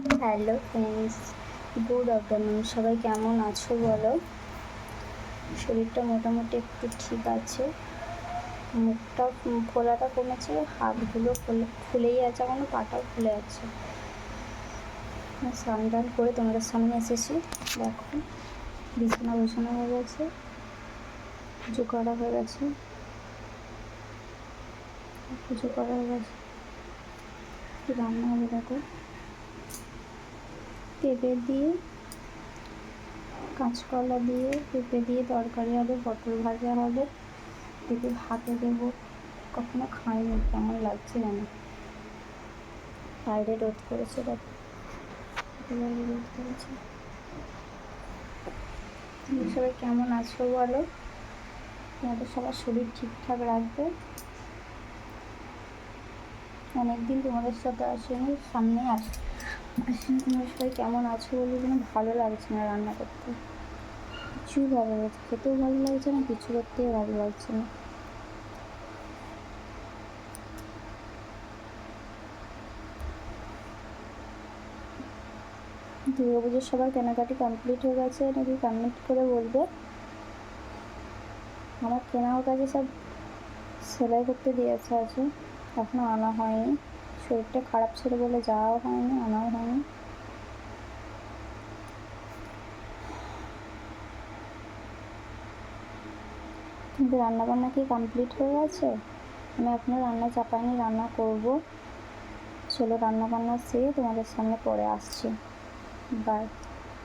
Hello friends good afternoon সবাই কেমন আছো বলো? শরীরটা মোটামুটি একটু ঠিক আছে। মুখটা ফোলাটা কমেছে, হাতগুলো ফুলে ফুলেই আছে এখনও পাটাও ফুলে আছে। স্নান টান করে তোমাদের সামনে এসেছি। দেখো, বিছানা গোছানো হয়ে গেছে, পুজো করা হয়ে গেছে। পুজো করা হয়ে গেছে। রান্না হবে, দেখো। পেঁপে দিয়ে, কাঁচকলা দিয়ে, পেঁপে দিয়ে তরকারি হবে, পটল ভাজা হবে। পেঁপে ভাতে দেবো। কখনো খাইনি, কেমন লাগছে জানো? বাইরে রোদ করেছে বাইরে রোদ করেছে। সবাই কেমন আছো বলো? তোমাদের সবার শরীর ঠিকঠাক রাখবে? অনেকদিন তোমাদের সাথে আসেনি সামনে আস আসেনি তোমরা সবাই কেমন আছো? বলে যেন ভালো লাগছে না রান্না করতে। কিছুই ভালো লাগছে খেতেও ভালো লাগছে না, কিছু করতেও ভালো লাগছে না। দুর্গা পুজোর সবার কেনাকাটি কমপ্লিট হয়ে গেছে, নাকি কমপ্লিট করে বলবে? আমার কেনাও কাজে সব সেলাই করতে দিয়েছে আছে এখনও আনা হয়নি। শরীরটা খারাপ ছিল বলে যাওয়াও হয়নি, আনাও হয়নি। কিন্তু রান্নাবান্না কি কমপ্লিট হয়ে গেছে? আমি এখনও রান্না চাপাইনি, রান্না করব। চলো, রান্নাবান্না সেরে তোমাদের সামনে পরে আসছি। বাই